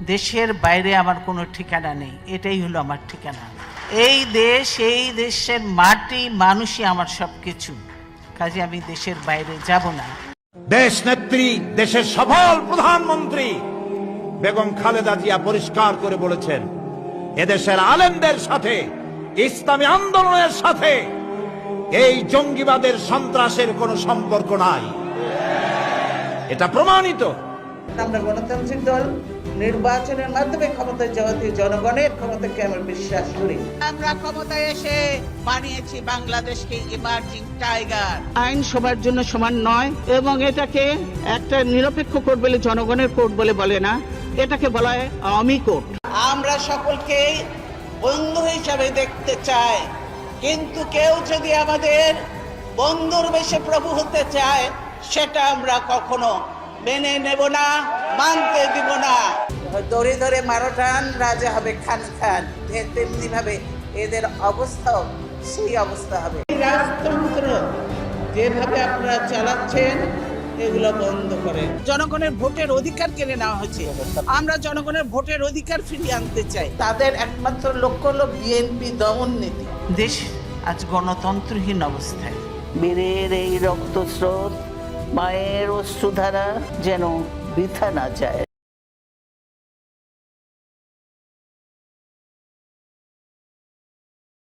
দেশের বাইরে আমার কোনো ঠিকানা নেই এটাই হলো আমার ঠিকানা। এই দেশ এই দেশের মাটি মানুষই আমার সব কিছু কাজে আমি দেশের বাইরে যাব না। দেশ নেত্রী দেশের সফল প্রধানমন্ত্রী বেগম খালেদা জিয়া পরিষ্কার করে বলেছেন এদেশের আলেমদের সাথে ইসলামী আন্দোলনের সাথে এই জঙ্গিবাদের সন্ত্রাসের কোনো সম্পর্ক নাই। এটা প্রমাণিত। আমরা গণতান্ত্রিক দল নির্বাচনের মাধ্যমে ক্ষমতায় যাওয়াতে জনগণের ক্ষমতাকে আমরা বিশ্বাস করি? আমরা ক্ষমতায় এসে বানিয়েছি বাংলাদেশকে ইমার্জিং টাইগার আইন সবার জন্য সমান নয় এবং এটাকে একটা নিরপেক্ষ কোর্ট বলে জনগণের কোর্ট বলে বলে না এটাকে বলা হয় আওয়ামী কোর্ট। আমরা সকলকে বন্ধু হিসাবে দেখতে চাই কিন্তু কেউ যদি আমাদের বন্ধুর বেশে প্রভু হতে চায় সেটা আমরা কখনো মেনে নেব না মানতে দিব না। দড়ি ধরে মারো টান রাজা হবে খান খান। তেমনি ভাবে এদের অবস্থাও সেই অবস্থা হবে। রাজতন্ত্র যেভাবে আপনারা চালাচ্ছেন এগুলো বন্ধ করেন। জনগণের ভোটের অধিকার কেড়ে নেওয়া হয়েছে। আমরা জনগণের ভোটের অধিকার ফিরিয়ে আনতে চাই। তাদের একমাত্র লক্ষ্য হলো বিএনপি দমন নীতি। দেশ আজ গণতন্ত্রহীন অবস্থায়। বীরের এই রক্তস্রোত মায়ের অশ্রুধারা যেন বৃথা না যায়।